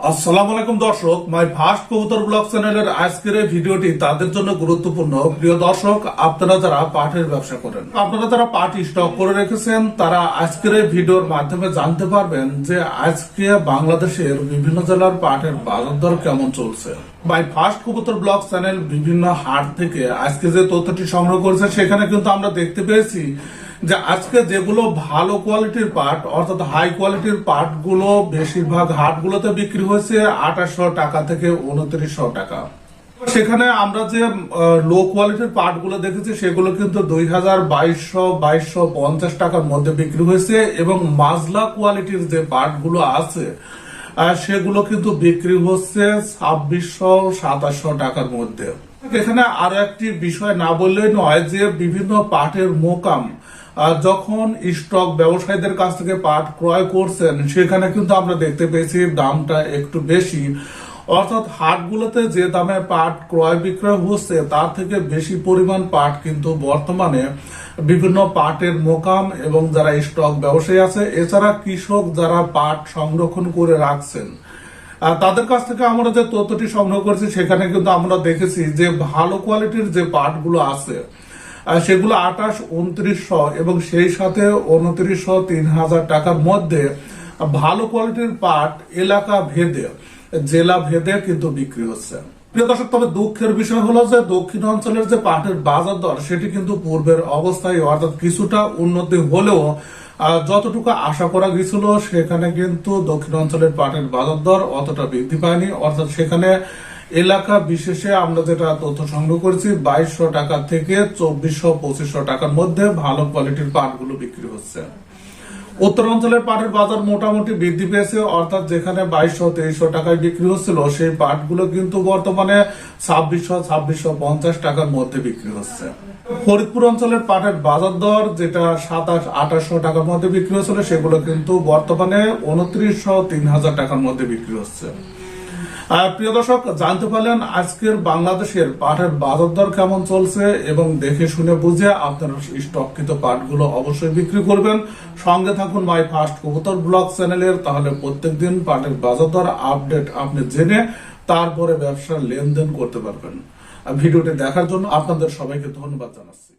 আলাইকুম দর্শক মাই ফার্স্ট কবুতর ব্লগ চ্যানেলের আজকের ভিডিওটি তাদের জন্য গুরুত্বপূর্ণ। প্রিয় দর্শক, আপনারা যারা পাটের ব্যবসা করেন, আপনারা যারা পাট স্টক করে রেখেছেন, তারা আজকের ভিডিওর মাধ্যমে জানতে পারবেন যে আজকে বাংলাদেশের বিভিন্ন জেলার পাটের বাজার দর কেমন চলছে। মাই ফার্স্ট কবুতর ব্লগ চ্যানেল বিভিন্ন হাট থেকে আজকে যে তথ্যটি সংগ্রহ করেছে, সেখানে কিন্তু আমরা দেখতে পেয়েছি যে আজকে যেগুলো ভালো কোয়ালিটির পাট অর্থাৎ হাই কোয়ালিটির পাটগুলো বেশিরভাগ হাটগুলোতে বিক্রি হয়েছে আঠাশশো টাকা থেকে উনত্রিশশো টাকা। সেখানে আমরা যে লো কোয়ালিটির পাটগুলো দেখেছি, সেগুলো কিন্তু দুই হাজার বাইশশো বাইশশো পঞ্চাশ টাকার মধ্যে বিক্রি হয়েছে এবং মাজলা কোয়ালিটির যে পাটগুলো আছে সেগুলো কিন্তু বিক্রি হচ্ছে ছাব্বিশশো, সাতাশশো টাকার মধ্যে। এখানে আরও একটি বিষয় না বললেই নয় যে বিভিন্ন পাটের মোকাম যখন স্টক ব্যবসায়ীদের কাছ থেকে পাট ক্রয় করছেন, সেখানে কিন্তু আমরা দেখতে পেয়েছি দামটা একটু বেশি। অর্থাৎ হাটগুলোতে যে দামে পাট ক্রয় বিক্রয় হচ্ছে, তার থেকে বেশি পরিমাণ পাট কিন্তু বর্তমানে বিভিন্ন পাটের মোকাম এবং যারা স্টক ব্যবসায়ী আছে, এছাড়া কৃষক যারা পাট সংরক্ষণ করে রাখছেন তাদের কাছ থেকে আমরা যে তথ্যটি সংগ্রহ করেছি, সেখানে কিন্তু আমরা দেখেছি যে ভালো কোয়ালিটির যে পাটগুলো আছে সেগুলো আঠাশ, উনত্রিশশো এবং সেই সাথে উনত্রিশশো, তিন হাজার টাকার মধ্যে ভালো কোয়ালিটির পাট এলাকা ভেদে, জেলা ভেদে কিন্তু বিক্রি হচ্ছে। প্রিয় দর্শক, তবে দুঃখের বিষয় হলো যে দক্ষিণ অঞ্চলের যে পাটের বাজার দর, সেটি কিন্তু পূর্বের অবস্থায় অর্থাৎ কিছুটা উন্নতি হলেও যতটুকু আশা করা গেছিল, সেখানে কিন্তু দক্ষিণ অঞ্চলের পাটের বাজার দর অতটা বৃদ্ধি পায়নি। অর্থাৎ সেখানে এলাকা বিশেষে আমরা যেটা তথ্য সংগ্রহ করেছি, বাইশশো টাকা থেকে চব্বিশশো পঁচিশশো টাকার মধ্যে ভালো কোয়ালিটির পাটগুলো বিক্রি হচ্ছে। উত্তরাঞ্চলের পাটের বাজার মোটামুটি বৃদ্ধি পেয়েছে, অর্থাৎ যেখানে বাইশশো তেইশশো টাকায় বিক্রি হচ্ছিল, সেই পাটগুলো কিন্তু বর্তমানে ছাব্বিশশো ছাব্বিশশো পঞ্চাশ টাকার মধ্যে বিক্রি হচ্ছে। ফরিদপুর অঞ্চলের পাটের বাজার দর, যেটা সাতাশ, আঠাশশো টাকার মধ্যে বিক্রি হচ্ছিল, সেগুলো কিন্তু বর্তমানে উনত্রিশশো তিন হাজার টাকার মধ্যে বিক্রি হচ্ছে। প্রিয় দর্শক, জানতে পারলেন আজকের বাংলাদেশের পাটের বাজার দর কেমন চলছে এবং দেখে শুনে বুঝে আপনারা স্টককৃত পাটগুলো অবশ্যই বিক্রি করবেন। সঙ্গে থাকুন মাই ফার্স্ট কবুতর ব্লগ চ্যানেলের, তাহলে প্রত্যেকদিন পাটের বাজার দর আপডেট আপনি জেনে তারপরে ব্যবসার লেনদেন করতে পারবেন। ভিডিওটি দেখার জন্য আপনাদের সবাইকে ধন্যবাদ জানাচ্ছি।